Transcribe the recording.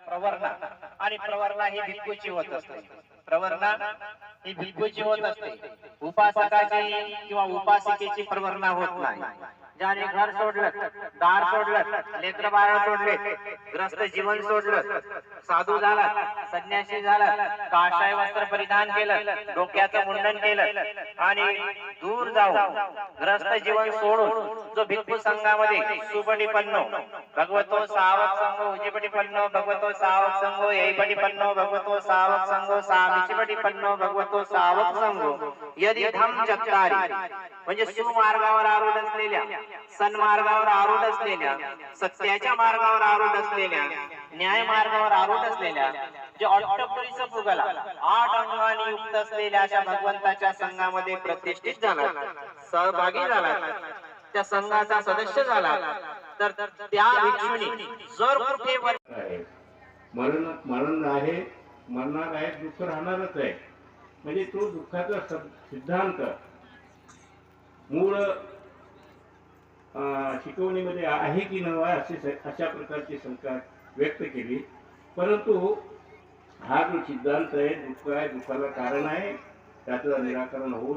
प्रवर्णा आणि प्रवर्णा ही भिक्खूची होत असते. प्रवर्णा ही भिक्खूची होत असते. उपासकाची किंवा उपासिकेची प्रवर्णा होत नाही. ज्याने घर सोडलं दार सोडलं लेकर बाळ सोडले ग्रस्त जीवन सोडलं साधू झाला संन्यासी झाला काशाय वस्त्र परिधान केलं डोक्याचं मुंडन केलं आणि दूर जाऊन ग्रस्त जीवन सोडून जो भिक्खू संघामध्ये सुपटी पन्नो भगवतो सावक संघ उजिपटी पन्नो भगवतो सावक संघ येईपटी पन्नो भगवतो सावक संघ सामिचिपटी पन्नो भगवतो सावक संघ यदि धम चत्तारी म्हणजे सुमार्गावर आरूढ असलेल्या सन्मार्गावर आरूढ असलेल्या सत्याच्या मार्गावर आरूढ असलेल्या न्याय मार्गावर आरूढ असलेल्या जे ऑटोपरीचं भूगला आठ अंगाने युक्त असलेल्या अशा भगवंताच्या संघामध्ये प्रतिष्ठित झाला सहभागी झाला त्या संघाचा सदस्य झाला तर त्या भिक्षुनी जर कुठे मरण मरण आहे मरणार आहे दुःख राहणारच आहे. म्हणजे तो दुःखाचा सिद्धांत मूळ शिकवणीमध्ये आहे की नव्हे असे अशा प्रकारची शंका व्यक्त केली. परंतु हा जो सिद्धांत आहे दुःख आहे दुःखाला कारण आहे त्याचं निराकरण होऊ